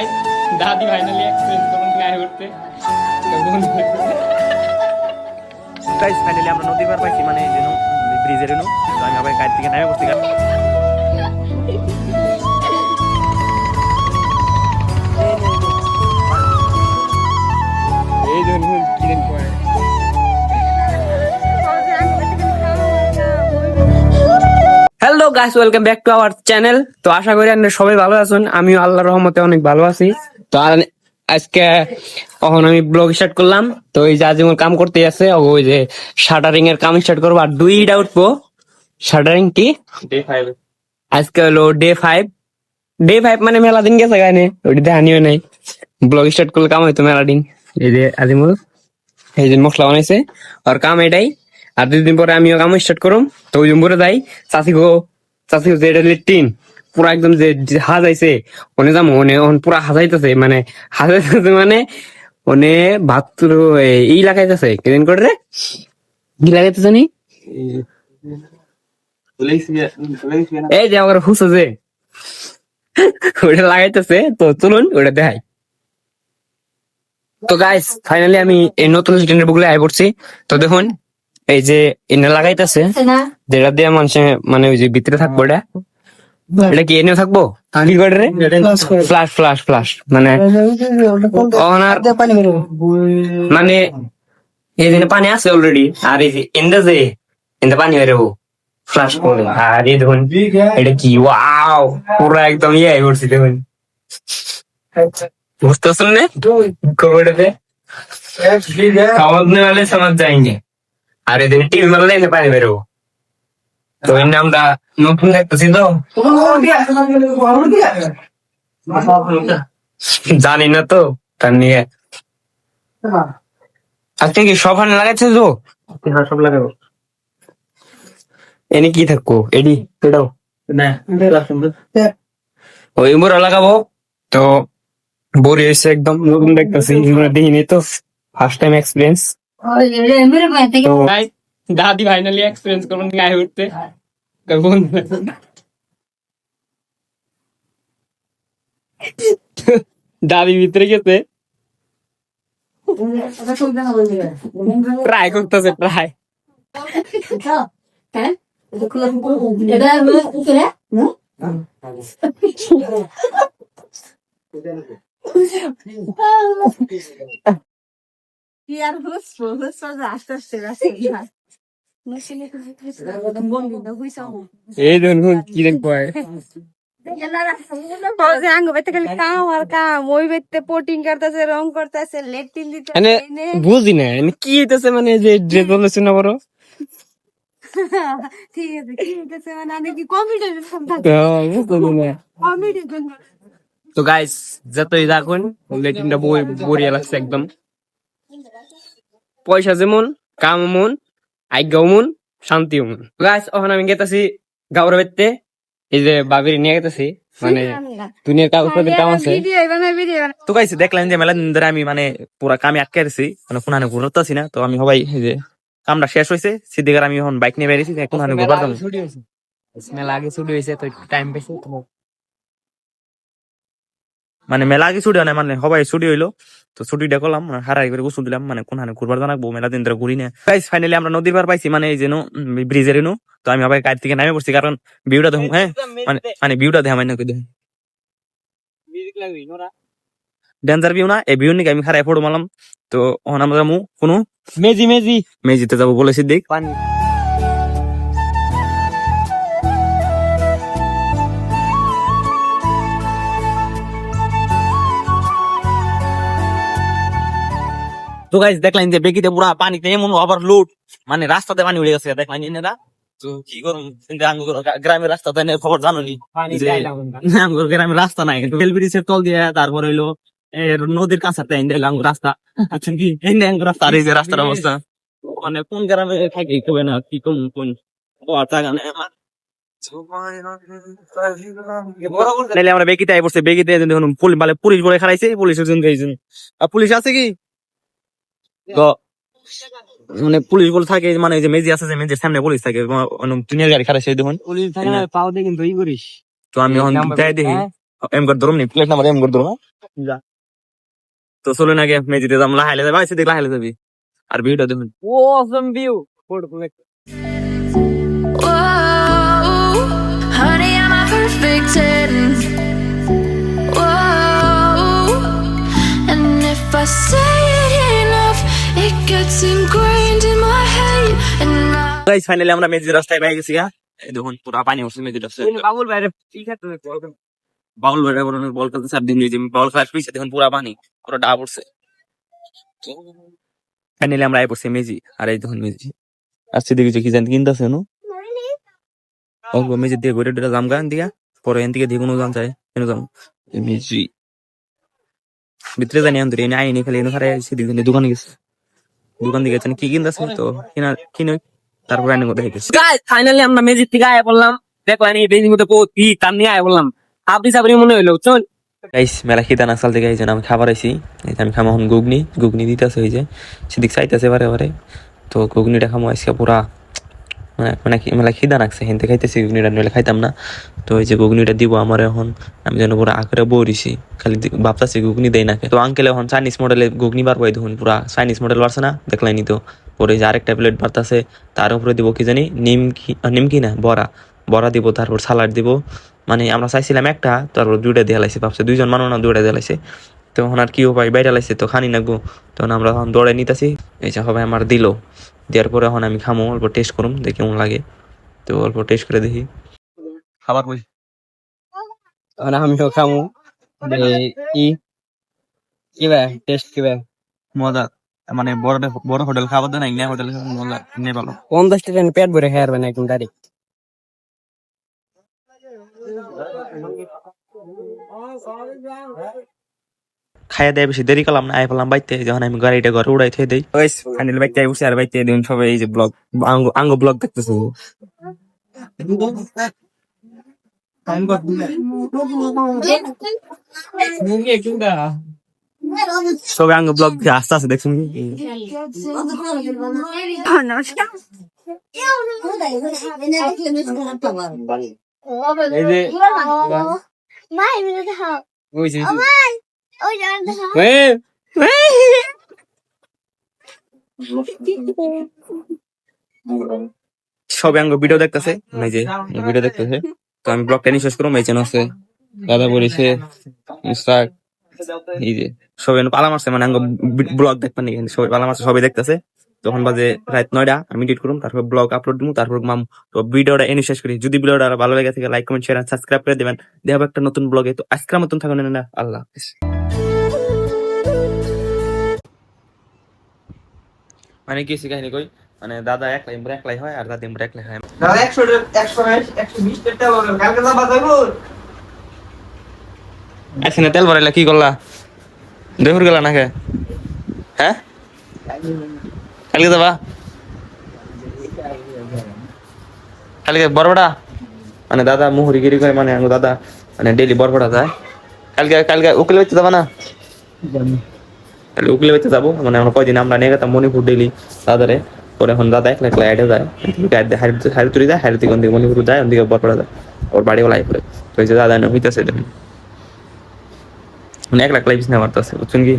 গাই দাদি finally experience করুন গায়ে উঠতে। তো বন্ধু গাইস ফাইনালি আমরা নদী পার পাইছি মানে যেন ব্রিজের আমি আবার গাড়ি থেকে নামে বসতে কারণ guys welcome back to our channel তো আশা করি আপনারা সবাই ভালো আছেন। আমিও আল্লাহর রহমতে অনেক ভালো আছি। তো আজকে এখন আমি ব্লগ স্টার্ট করলাম। তো এই যে কাম করতে আছে ওই যে শাটারিং এর কাম স্টার্ট করব। আর দুইটা উঠবো। শাটারিং কি? আজকে হলো ডে ফাইভ ডে ফাইভ মানে মেলা দিন গেছে গায়ে ওইটা দেখানিও নাই। ব্লগ স্টার্ট করলে কাম হইতো মেলা দিন। এই যে আজিমুল এই যে মশলা বানাইছে। আর কাম এটাই। আর দুদিন পরে আমিও কাম স্টার্ট করুম। তো ওই জম্বুরে যাই। চাষি গো পুরা একদম যে হাজাইছে পুরা হাজাইতেছে মানে হাজাইতেছে মানে লাগাইতেছে কেদিন করে রে? কি লাগাইতেছে নি এই যে আমার হুস ওটা লাগাইতেছে, তো চলুন ওটা দেখাই। তো গাইস ফাইনালি আমি এই নতুন স্ট্যান্ডার্ড বুকলে আই পড়ছি। তো দেখুন এই যে এনে লাগাইতেছে যেটা দিয়ে মানুষে মানে ওই যে ভিতরে থাকবো এটা এটা কি এনেও থাকবো কি করে রে ফ্লাশ ফ্লাশ ফ্লাশ মানে ওনার মানে এই যে পানি আছে অলরেডি আর এই যে এন্ডা যে এন্ডা পানি বেরোবো ফ্লাশ করে আর এই দেখুন এটা কি ওয়াও পুরো একদম ইয়ে করছি দেখুন বুঝতে পারছেন না কোভিডে খাওয়া वाले समझ जाएंगे আর এদের টিভি মারলে এনে পানি বেরোবো তো এর নামটা নতুন দেখতেছি তো। জানি না তো তার নিয়ে। আজকে কি সব হানে লাগাইছে তো? সব লাগাবো। এনে কি থাকব? এডি এটাও। না ওই মোরা লাগাবো। তো বড়ি এসে একদম নতুন দেখতেছি দেখিনি তো। ফার্স্ট টাইম এক্সপিরিয়েন্স দাদি ফাইনালি এক্সপিরিয়েন্স করুন গায়ে উঠতে। দাদি ভিতরে গেছে। ট্রাই করতেছে ট্রাই ইয়ার হুসবো হুসবো আস্তে আস্তে রাস্তা এই দেখুন কি দেখ আর বুঝি না কি হইতেছে মানে যে ড্রেস বলেছে না বড়? ঠিক আছে কি হইতেছে মানে আমি কি কম্পিটিশন তো গাইস যতই দেখুন লেটিনটা বই বড়িয়া লাগছে একদম। পয়সা যেমন কাম মন আজ্ঞাও মন শান্তিও মন। গাইস ওখানে আমি গেতাছি গাউরে বেতে এই যে বাবির নিয়ে গেতাছি মানে দুনিয়ার পাতির কাম আছে। তো গাইছে দেখলেন যে মেলা দিন ধরে আমি মানে পুরা কামে আটকে গেছি মানে কোনখানে ঘুরতেছি না তো আমি সবাই এই যে কামটা শেষ হয়েছে সিদ্দিকার আমি এখন বাইক নিয়ে বেরিয়েছি ঘুরবার মেলা আগে ছুটি হয়েছে তো টাইম পেয়েছে মানে মেলা আগে ছুটি হয় মানে সবাই ছুটি হইল। তো ছুটিটা করলাম মানে হারাই করে গোসল দিলাম মানে কোনখানে ঘুরবার জানাব মেলা দিন ধরে ঘুরি না গাইস ফাইনালি আমরা নদীর পার পাইছি মানে এই যে ব্রিজের এনো তো আমি আবার গাড়ি থেকে নামে পড়ছি কারণ ভিউটা দেখুন হ্যাঁ মানে মানে ভিউটা দেখা। মানে নোরা। ডেঞ্জার ভিউ না এই ভিউ নিকে আমি খারাপ ফটো মারলাম। তো ওখানে আমরা যাব কোনো? মেজি মেজি মেজিতে যাব বলে সিদ্দিক পানি। তো গাইস দেখলেন যে বেগিতে পুরা পানিতে এমন ওভারলোড মানে রাস্তাতে পানি উড়ে গেছে দেখলেন এনারা তো কি করুন গ্রামের রাস্তা তো খবর জানো নি গ্রামের রাস্তা নাই। রেল ব্রিজের তল দিয়ে তারপর হইল নদীর আঙ্গুর রাস্তা। আচ্ছা কি? এই নে আঙ্গুর রাস্তা। আর এই যে রাস্তার অবস্থা। মানে কোন গ্রামে থাকে কবে না কি কোন কোন ও আচ্ছা গানে আমার। বেগিতে আই পড়ছে। বেগিতে পুলিশ মানে পুলিশ বলে খারাইছে পুলিশের জন্য পুলিশ আছে কি? তো মানে পুলিশ বলে থাকে মানে এই যে মেজি আছে যে মেজির সামনে পুলিশ থাকে দুনিয়ার গাড়ি খারাইছে দেখুন পুলিশ থাকে না পাও দিয়ে কিন্তু ই করিস। তো আমি এখন যাই দেখি। এম করে ধরুন নি? প্লেট নাম্বার এম করে ধরুন যা। তো চলুন আগে মেজিতে যাম লাহাইলে যাবে সেদিক লাহাইলে যাবি। আর ভিউটা দেখুন। view. Whoa, honey, I'm a perfect guys finally আমরা মেজির রাস্তায় গেছি হ্যাঁ? এই দেখুন পুরা পানি উঠছে মেজির রাস্তায়। বাবুল ঠিক আছে বাউল বল খেলতে দিন হয়েছে বাউল খেলার পিছিয়ে দেখুন পুরা পানি পুরো ডা পড়ছে ফাইনালি আমরা আই পড়ছি মেজি আর এই দেখুন মেজি। আসছে দেখি কি জানি কিনতেছে নো? অল্প মেজি দিয়ে ঘুরে টুরে জাম গান দিয়া পরে এন থেকে দিয়ে কোনো জাম চাই কেন জাম? মেজি। ভিতরে জানি আন্তরি এনে আইনি খালি এনে খারাই সেদিক দোকানে গেছে। দোকান দিকে কি কিনতেছে তো কিনা কিনে তারপরে গেছে? গাইস ফাইনালি আমরা মেজির থেকে আয় বললাম দেখলাম এই বেজিং কি তার নিয়ে আয় বললাম আপনি সাবরি মনে হইল চল। গাইস মেলা খিদা না সাল থেকে এই আমি খাবার আইছি। এই আমি খামো এখন দিতেছে ওই যে। সেদিক চাইতেছে বারে বারে। তো ঘুগনিটা খামো আজকে পুরা। মানে মানে কি মেলা খিদা লাগছে হেনতে খাইতেছি ঘুগনিটা নইলে খাইতাম না। তো এই যে ঘুগনিটা দিব আমার এখন। আমি যেন পুরা আখরে বরিছি খালি ভাবতাছি ঘুগনি দেই না তো আঙ্কেল এখন চাইনিজ মডেলে ঘুগনি বার পাই দেখুন পুরা। চাইনিজ মডেল বাড়ছে না? দেখলাইনি তো। পরে যে আরেকটা প্লেট বাড়তাছে তার উপরে দিব কি জানি নিমকি নিমকি না বড়া। বড়া দিব তারপর সালাড দিব। মানে আমরা চাইছিলাম একটা তারপর দুইটা দিয়ে লাইছে ভাবছে। দুইজন মানুষ না দুইটা দিয়ে লাইছে। তখন আর কি উপায়? বাইরে লাইছে তো খানি না গো তখন আমরা তখন দৌড়ে নিতেছি। এই যে সবাই আমার দিল। দেওয়ার পরে এখন আমি খামো অল্প টেস্ট করুম দেখি কেমন লাগে। তো অল্প টেস্ট করে দেখি। খাবার কই? আর আমিও খামু। কি কি টেস্ট কি ভাই? মজা। মানে বড় বড় হোটেল খাবার দেয় না ইন্ডিয়া হোটেল ইন্ডিয়া ভালো। পঞ্চাশ টাকা পেট ভরে খাই পারবেন একদম ডাইরেক্ট খাইয়া দেয় বেশি দেরি করলাম না আই পেলাম বাইতে যখন আমি গাড়িটা ঘরে উড়াই থেকে দেই। ফাইনাল বাইতে আই বসে আর বাইতে দিন সবাই এই যে ব্লগ আঙ্গ আঙ্গ ব্লগ দেখতেছে। সবাই আঙ্গ ব্লগ আস্তে আস্তে দেখছেন কি এই। যে সবাই আঙ্গ ভিডিও দেখতেছে। এই যে ভিডিও দেখতেছে। তো আমি ব্লগটা নিয়ে শেষ করব, এই চ্যানেল আছে। দাদা বলেছে ইনস্টাগ এই যে সবাই পালা মারছে মানে ব্লগ দেখবেন নাকি? সবাই পালা মারছে সবাই দেখতেছে। তখন বাজে রাত নয়টা আমি এডিট করুম তারপর ব্লগ আপলোড দিব তারপর মাম তো ভিডিওটা এনে শেষ করি। যদি ভিডিওটা ভালো লাগে থাকে লাইক কমেন্ট শেয়ার সাবস্ক্রাইব করে দেবেন। দেখাবো একটা নতুন ব্লগে তো আজকের মতন থাকুন না আল্লাহ হাফিজ। মানে কি কাহিনী কই? মানে দাদা একলাই একলাই হয় আর দাদি একলাই হয়। দাদা একশো একশো একশো বিশ টাকা কালকে যাবা যাইবো। একখানে তেল ভরাইলা কি করলা? দেহুর গেলা নাকি? হ্যাঁ? কালকে যাবা? কালকে বরবড়া? মানে দাদা মুহুরি গিরি করে মানে দাদা মানে ডেলি বরবড়া যায়। কালকে কালকে উকিল বাড়িতে যাবা না? তাহলে উকিল বাড়িতে যাব। মানে আমরা কয়দিন আমরা নিয়ে গেতাম মণিপুর ডেলি দাদারে পরে এখন দাদা একলা একলা অ্যাডে যায়। হারিতুরি যায় হারিতুরি কোন দিকে মণিপুর যায় ওদিকে বরপড়া যায়। ওর বাড়ি ওলাই করে তো দাদা হইতেছে মানে এক লাখ লাইফ না মারতেছে বুঝছেন কি?